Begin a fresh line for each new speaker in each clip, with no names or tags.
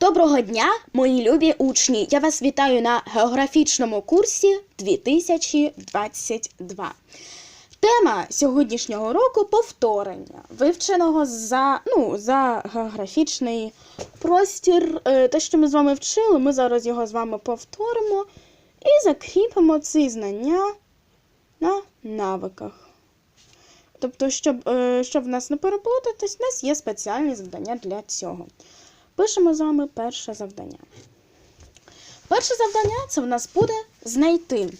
Доброго дня, мої любі учні! Я вас вітаю на географічному курсі 2022. Тема сьогоднішнього року повторення, вивченого за, ну, за географічний простір. Е, Те, що ми з вами вчили, ми зараз його з вами повторимо і закріпимо ці знання на навиках. Тобто, щоб, е, щоб в нас не переплутатись, у нас є спеціальні завдання для цього. Пишемо з вами перше завдання. Перше завдання це в нас буде знайти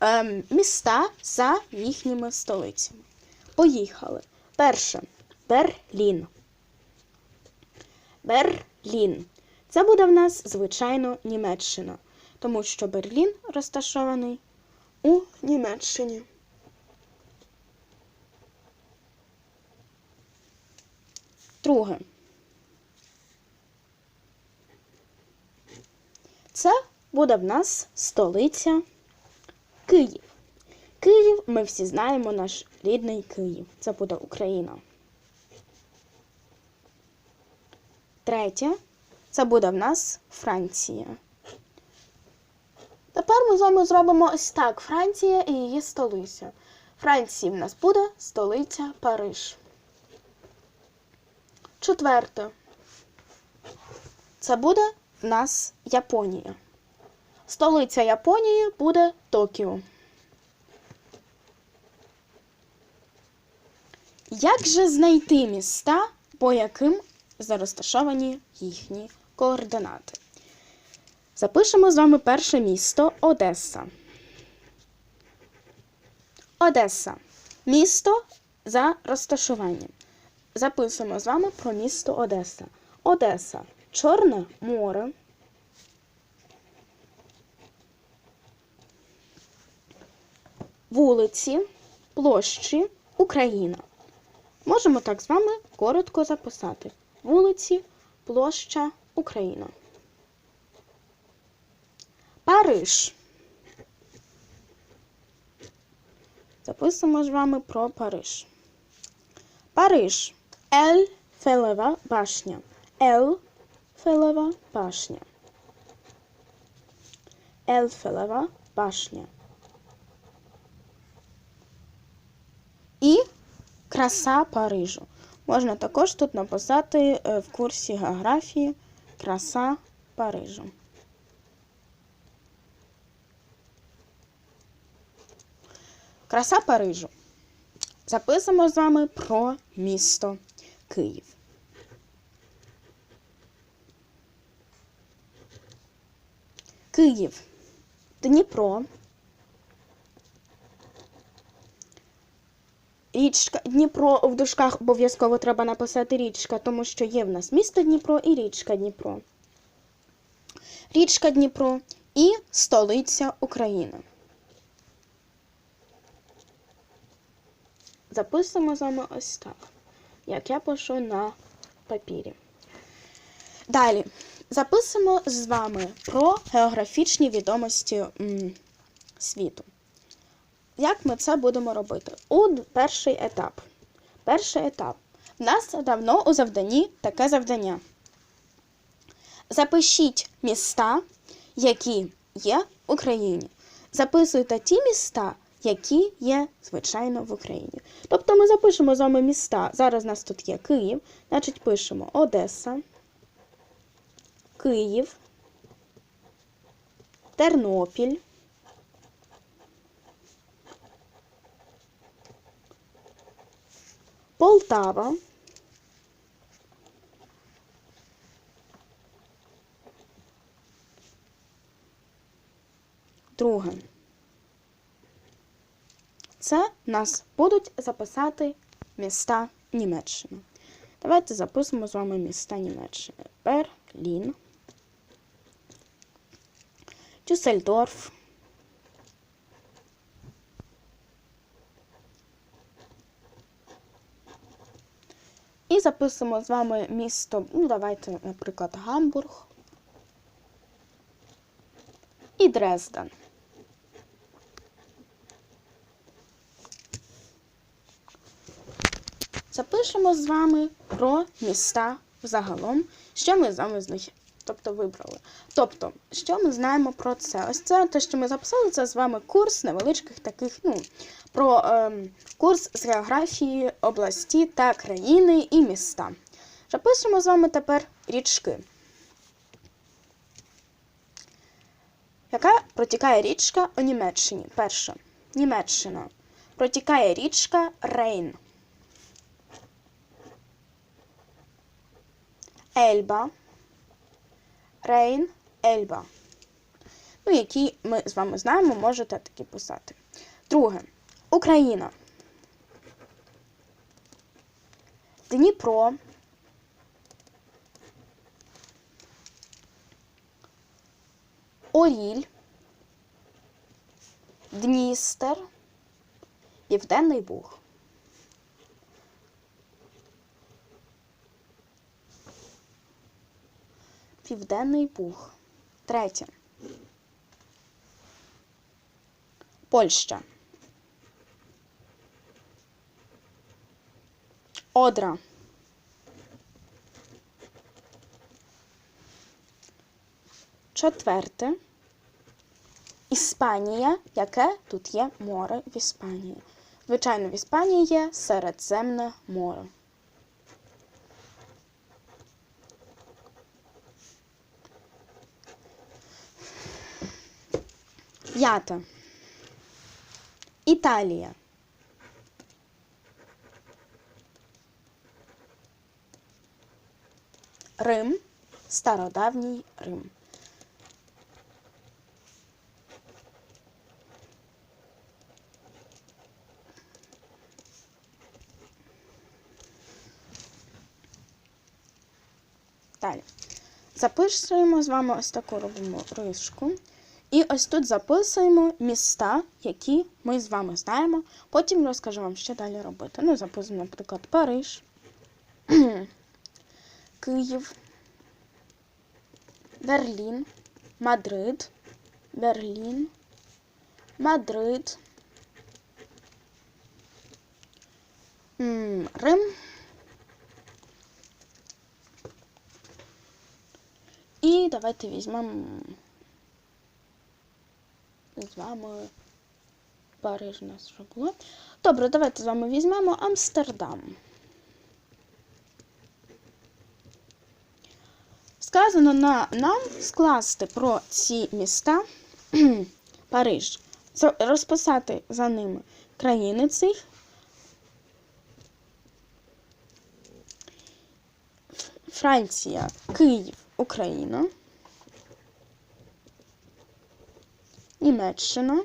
ем, міста за їхніми столицями. Поїхали. Перше Берлін. Берлін. Це буде в нас, звичайно, Німеччина, тому що Берлін розташований у Німеччині. Друге. Це буде в нас столиця Київ. Київ, ми всі знаємо наш рідний Київ. Це буде Україна. Третє. Це буде в нас Франція. Тепер ми з вами зробимо ось так: Франція і її столиця. Франції в нас буде столиця Париж. Четверте. Це буде нас Японія. Столиця Японії буде Токіо. Як же знайти міста, по яким розташовані їхні координати? Запишемо з вами перше місто Одеса. Одеса. Місто за розташуванням. Записуємо з вами про місто Одеса. Одеса. Чорне море. Вулиці, площі, Україна. Можемо так з вами коротко записати. Вулиці, площа, Україна. Париж. Записуємо з вами про Париж. Париж. Ельфелева башня. Ельфелева башня. Ельфелева башня. І краса Парижу. Можна також тут написати е, в курсі географії краса Парижу. Краса Парижу. Записуємо з вами про місто Київ. Київ, Дніпро, річка Дніпро в дужках обов'язково треба написати річка, тому що є в нас місто Дніпро і річка Дніпро. Річка Дніпро і столиця України. Записуємо з вами ось так, як я пишу на папірі. Далі записуємо з вами про географічні відомості світу. Як ми це будемо робити? У перший етап. Перший етап. В нас давно у завданні таке завдання. Запишіть міста, які є в Україні. Записуйте ті міста, які є, звичайно, в Україні. Тобто ми запишемо з вами міста. Зараз у нас тут є Київ, значить пишемо Одеса, Київ, Тернопіль, Полтава, друге. Це нас будуть записати міста Німеччини. Давайте запишемо з вами міста Німеччини. Берлін, Дюссельдорф, І записуємо з вами місто, ну, давайте, наприклад, Гамбург і Дрезден. Запишемо з вами про міста загалом, що ми з вами тобто вибрали. Тобто, що ми знаємо про це? Ось це те, що ми записали, це з вами курс невеличких таких, ну, про ем, курс з географії області та країни і міста. Запишемо з вами тепер річки. Яка протікає річка у Німеччині? Перша. Німеччина. Протікає річка Рейн. Ельба. Рейн, Ельба. Ну, які ми з вами знаємо, можете такі писати. Друге. Україна. Дніпро. Оріль. Дністер. Південний Буг. Південний Буг. Третє. Польща. Одра. Четверте. Іспанія. Яке тут є море в Іспанії? Звичайно, в Іспанії є Середземне море. П'ята. Італія. Рим. Стародавній Рим. Далі. Записуємо з вами ось таку робимо риску. І ось тут записуємо міста, які ми з вами знаємо. Потім розкажу вам, що далі робити. Ну, записуємо, наприклад, Париж, Київ, Берлін, Мадрид, Берлін, Мадрид, Рим. І давайте візьмемо з вами Париж у нас вже було. Добре, давайте з вами візьмемо Амстердам. Сказано на нам скласти про ці міста Париж, розписати за ними країни цих. Франція, Київ, Україна. Німеччина.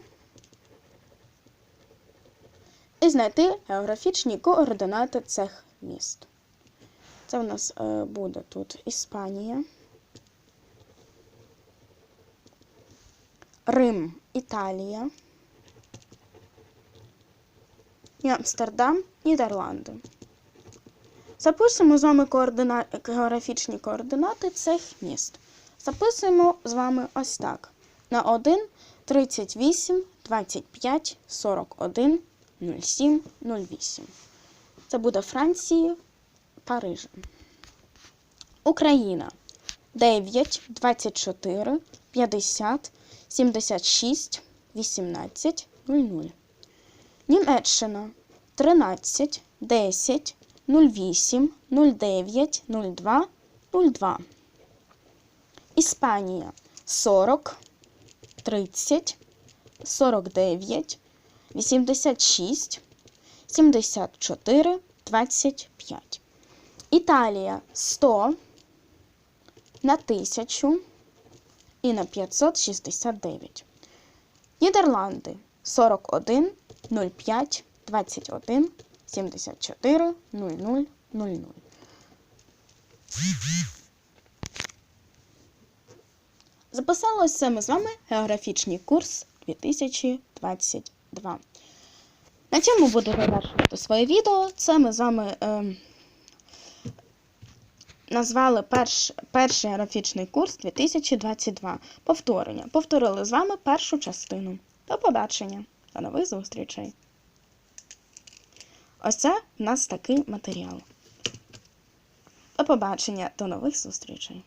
І знайти географічні координати цих міст. Це у нас е, буде тут Іспанія, Рим, Італія, і Амстердам, Нідерланди. Записуємо з вами координа... географічні координати цих міст. Записуємо з вами ось так. На 1 38, 25, 41, 07, 08. Це буде Франції, Парижа. Україна 9, 24, 50, 76, 18, 00. Німеччина 13, 10, 08, 09, 02, 02. Іспанія 40, 30, 49, 86, 74, 25. Італія 100 на 1000 і на 569. Нідерланди 41, 05, 21, 74, 00, 00. Записалося ми з вами географічний курс 2022. На цьому буду завершувати своє відео. Це ми з вами е, назвали перш, перший географічний курс 2022. Повторення. Повторили з вами першу частину. До побачення. До нових зустрічей. Ось це в нас такий матеріал. До побачення, до нових зустрічей.